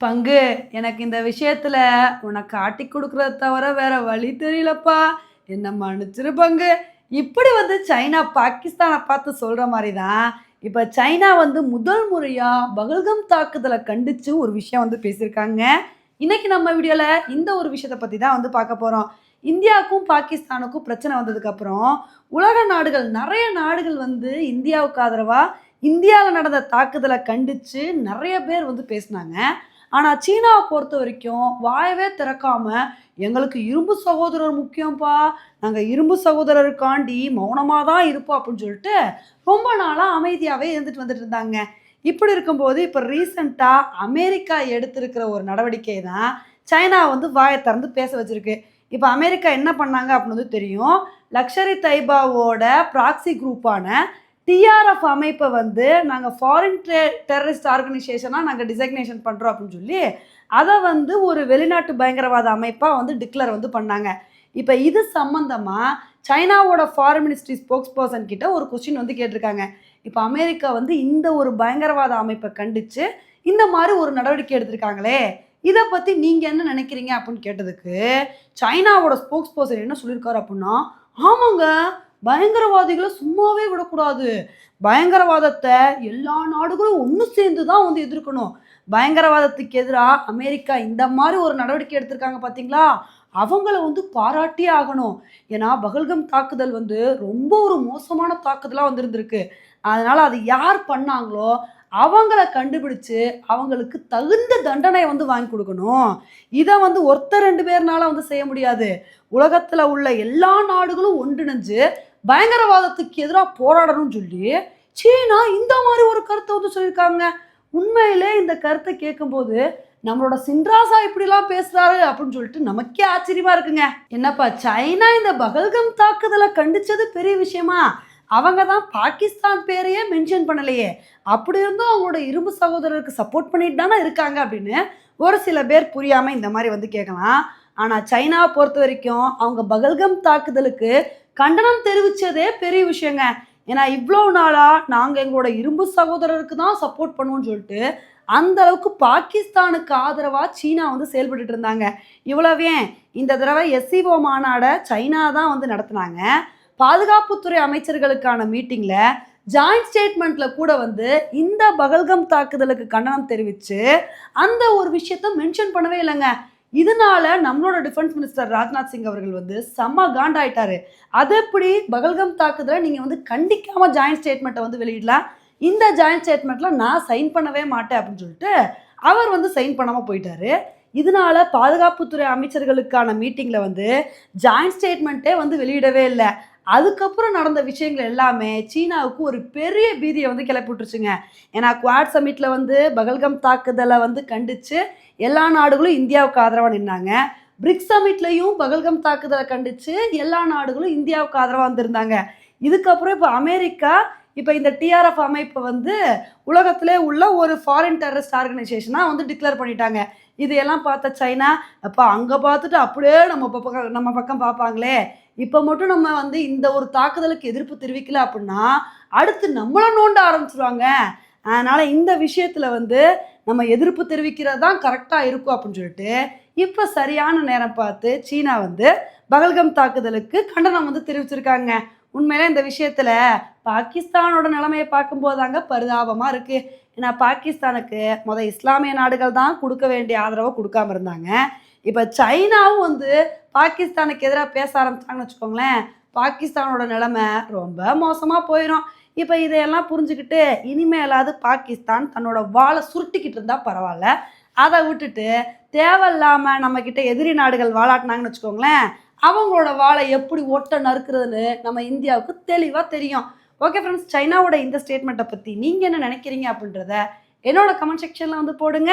பங்கு. எனக்கு இந்த விஷயத்தில் உனக்கு காட்டி கொடுக்குறத தவிர வேற வழி தெரியலப்பா. என்ன மன்னிச்சிரு பங்கு. இப்படி வந்து சைனா பாகிஸ்தானை பார்த்து சொல்கிற மாதிரி தான் இப்போ சைனா வந்து முதல் முறையாக பகல்கம் தாக்குதலை கண்டித்து ஒரு விஷயம் வந்து பேசியிருக்காங்க. இன்றைக்கி நம்ம வீடியோவில் இந்த ஒரு விஷயத்தை பற்றி தான் வந்து பார்க்க போகிறோம் இந்தியாவுக்கும் பாகிஸ்தானுக்கும் பிரச்சனை வந்ததுக்கப்புறம் உலக நாடுகள் நிறைய நாடுகள் வந்து இந்தியாவுக்கு ஆதரவாக இந்தியாவில் நடந்த தாக்குதலை கண்டித்து நிறைய பேர் வந்து பேசினாங்க. ஆனால் சீனாவை பொறுத்த வரைக்கும் வாயவே திறக்காம எங்களுக்கு இரும்பு சகோதரர் முக்கியம்ப்பா நாங்கள் இரும்பு சகோதரருக்காண்டி மௌனமாக தான் இருப்போம் அப்படின்னு சொல்லிட்டு ரொம்ப நாளாக அமைதியாகவே இருந்துட்டு வந்துட்டு இருந்தாங்க. இப்படி இருக்கும்போது இப்போ ரீசண்டாக அமெரிக்கா எடுத்திருக்கிற ஒரு நடவடிக்கை தான் சைனா வந்து வாயை திறந்து பேச வச்சிருக்கு. இப்போ அமெரிக்கா என்ன பண்ணாங்க அப்படின்னு வந்து தெரியும். லக்ஷரி தைபாவோட ப்ராக்சி குரூப்பான டிஆர்எஃப் அமைப்பை வந்து நாங்கள் ஃபாரின் டெரரிஸ்ட் ஆர்கனைசேஷனாக நாங்கள் டிசைக்னேஷன் பண்ணுறோம் அப்படின்னு சொல்லி அதை வந்து ஒரு வெளிநாட்டு பயங்கரவாத அமைப்பாக வந்து டிக்ளேர் வந்து பண்ணாங்க. இப்போ இது சம்மந்தமாக சைனாவோட ஃபாரின் மினிஸ்ட்ரி ஸ்போக்ஸ் பர்சன் கிட்ட ஒரு கொஸ்டின் வந்து கேட்டிருக்காங்க. இப்போ அமெரிக்கா வந்து இந்த ஒரு பயங்கரவாத அமைப்பை கண்டித்து இந்த மாதிரி ஒரு நடவடிக்கை எடுத்திருக்காங்களே இதை பற்றி நீங்கள் என்ன நினைக்கிறீங்க அப்படின்னு கேட்டதுக்கு சைனாவோட ஸ்போக்ஸ் பர்சன் என்ன சொல்லியிருக்காரு அப்படின்னா ஆமாங்க பயங்கரவாதிகளை சும்மாவே விடக்கூடாது. பயங்கரவாதத்தை எல்லா நாடுகளும் ஒன்று சேர்ந்து தான் வந்து எதிர்க்கணும். பயங்கரவாதத்துக்கு எதிராக அமெரிக்கா இந்த மாதிரி ஒரு நடவடிக்கை எடுத்திருக்காங்க பார்த்தீங்களா அவங்கள வந்து பாராட்டியே ஆகணும். ஏன்னா பகல்கம் தாக்குதல் வந்து ரொம்ப ஒரு மோசமான தாக்குதலாக வந்திருந்திருக்கு. அதனால் அது யார் பண்ணாங்களோ அவங்கள கண்டுபிடிச்சு அவங்களுக்கு தகுந்த தண்டனை வந்து வாங்கி கொடுக்கணும். இதை வந்து ஒருத்தர் ரெண்டு பேர்னால வந்து செய்ய முடியாது. உலகத்தில் உள்ள எல்லா நாடுகளும் ஒன்றிணைஞ்சு பயங்கரவாதத்துக்கு எதிராக போராடணும்னு சொல்லி சீனா இந்த மாதிரி ஒரு கருத்தை வந்து சொல்லியிருக்காங்க. உண்மையிலே இந்த கருத்தை கேட்கும்போது நம்மளோட சின்ராசா இப்படிலாம் பேசுறாரு அப்படின்னு சொல்லிட்டு நமக்கே ஆச்சரியமா இருக்குங்க. என்னப்பா சைனா இந்த பகல்கம் தாக்குதலை கண்டிச்சது பெரிய விஷயமா? அவங்க தான் பாகிஸ்தான் பேரையே மென்ஷன் பண்ணலையே. அப்படி இருந்தும் அவங்களோட இரும்பு சகோதரருக்கு சப்போர்ட் பண்ணிட்டு தானே இருக்காங்க அப்படின்னு ஒரு சில பேர் புரியாமல் இந்த மாதிரி வந்து கேட்கலாம். ஆனால் சைனாவை பொறுத்த வரைக்கும் அவங்க பகல்கம் தாக்குதலுக்கு கண்டனம் தெரிவித்ததே பெரிய விஷயங்க. ஏன்னா இவ்வளோ நாளாக நாங்கள் எங்களோட இரும்பு சகோதரருக்கு தான் சப்போர்ட் பண்ணுவோம்னு சொல்லிட்டு அந்த அளவுக்கு பாகிஸ்தானுக்கு ஆதரவாக சீனா வந்து செயல்பட்டு இருந்தாங்க. இவ்வளவே இந்த தடவை எஸ்சிஓ மாநாடை சைனா தான் வந்து நடத்துனாங்க. பாதுகாப்புத்துறை அமைச்சர்களுக்கான மீட்டிங்கில் ஜாயிண்ட் ஸ்டேட்மெண்ட்டில் கூட வந்து இந்த பகல்கம் தாக்குதலுக்கு கண்டனம் தெரிவித்து அந்த ஒரு விஷயத்த மென்ஷன் பண்ணவே இல்லைங்க. இதனால நம்மளோட டிஃபென்ஸ் மினிஸ்டர் ராஜ்நாத் சிங் அவர்கள் வந்து செம்ம காண்டாயிட்டாரு. அது எப்படி பகல்கம் தாக்குதலை நீங்கள் வந்து கண்டிக்காமல் ஜாயிண்ட் ஸ்டேட்மெண்ட்டை வந்து வெளியிடலாம்? இந்த ஜாயிண்ட் ஸ்டேட்மெண்ட்டில் நான் சைன் பண்ணவே மாட்டேன் அப்படின்னு சொல்லிட்டு அவர் வந்து சைன் பண்ணாமல் போயிட்டாரு. இதனால பாதுகாப்புத்துறை அமைச்சர்களுக்கான மீட்டிங்கில் வந்து ஜாயின்ட் ஸ்டேட்மெண்ட்டே வந்து வெளியிடவே இல்லை. அதுக்கப்புறம் நடந்த விஷயங்கள் எல்லாமே சீனாவுக்கு ஒரு பெரிய பீதியை வந்து கிளப்பிட்டுருச்சுங்க ஏன்னா குவாட் சமிட்டில் வந்து பகல்கம் தாக்குதலை வந்து கண்டித்து எல்லா நாடுகளும் இந்தியாவுக்கு ஆதரவாக நின்னாங்க. பிரிக்ஸ் சமிட்லையும் பகல்கம் தாக்குதலை கண்டித்து எல்லா நாடுகளும் இந்தியாவுக்கு ஆதரவாக வந்திருந்தாங்க. இதுக்கப்புறம் இப்போ அமெரிக்கா இப்போ இந்த டிஆர்எஃப் அமைப்பை வந்து உலகத்திலே உள்ள ஒரு ஃபாரின் டெரரிஸ்ட் ஆர்கனைசேஷனாக வந்து டிக்ளேர் பண்ணிட்டாங்க. இதையெல்லாம் பார்த்த சைனா அப்போ அங்கே பார்த்துட்டு அப்படியே நம்ம பக்கம் நம்ம பக்கம் பார்ப்பாங்களே இப்போ மட்டும் நம்ம வந்து இந்த ஒரு தாக்குதலுக்கு எதிர்ப்பு தெரிவிக்கல அப்படின்னா அடுத்து நம்மளை நோண்ட ஆரம்பிச்சிருவாங்க. அதனால் இந்த விஷயத்தில் வந்து நம்ம எதிர்ப்பு தெரிவிக்கிறது தான் கரெக்டாக இருக்கும் அப்படின்னு சொல்லிட்டு இப்போ சரியான நேரம் பார்த்து சீனா வந்து பகல்கம் தாக்குதலுக்கு கண்டனம் வந்து தெரிவிச்சிருக்காங்க. உண்மையிலே இந்த விஷயத்தில் பாகிஸ்தானோட நிலைமையை பார்க்கும்போது தாங்க பரிதாபமாக இருக்குது ஏன்னா பாகிஸ்தானுக்கு மொதல் இஸ்லாமிய நாடுகள் தான் கொடுக்க வேண்டிய ஆதரவை கொடுக்காம இருந்தாங்க. இப்போ சைனாவும் வந்து பாகிஸ்தானுக்கு எதிராக பேச ஆரம்பிச்சாங்கன்னு வச்சுக்கோங்களேன் பாகிஸ்தானோட நிலைமை ரொம்ப மோசமாக போயிடும் இப்போ இதையெல்லாம் புரிஞ்சுக்கிட்டு இனிமேலாவது பாகிஸ்தான் தன்னோட வாழை சுருட்டிக்கிட்டு இருந்தால் பரவாயில்ல. அதை விட்டுட்டு தேவையில்லாமல் நம்மக்கிட்ட எதிரி நாடுகள் வாழாட்டினாங்கன்னு வச்சுக்கோங்களேன் அவங்களோட வாழை எப்படி ஒட்ட நறுக்கிறதுன்னு நம்ம இந்தியாவுக்கு தெளிவாக தெரியும். ஓகே ஃப்ரெண்ட்ஸ் சைனாவோட இந்த ஸ்டேட்மெண்ட்டை பற்றி நீங்கள் என்ன நினைக்கிறீங்க அப்படின்றத என்னோட கமெண்ட் செக்ஷனில் வந்து போடுங்க.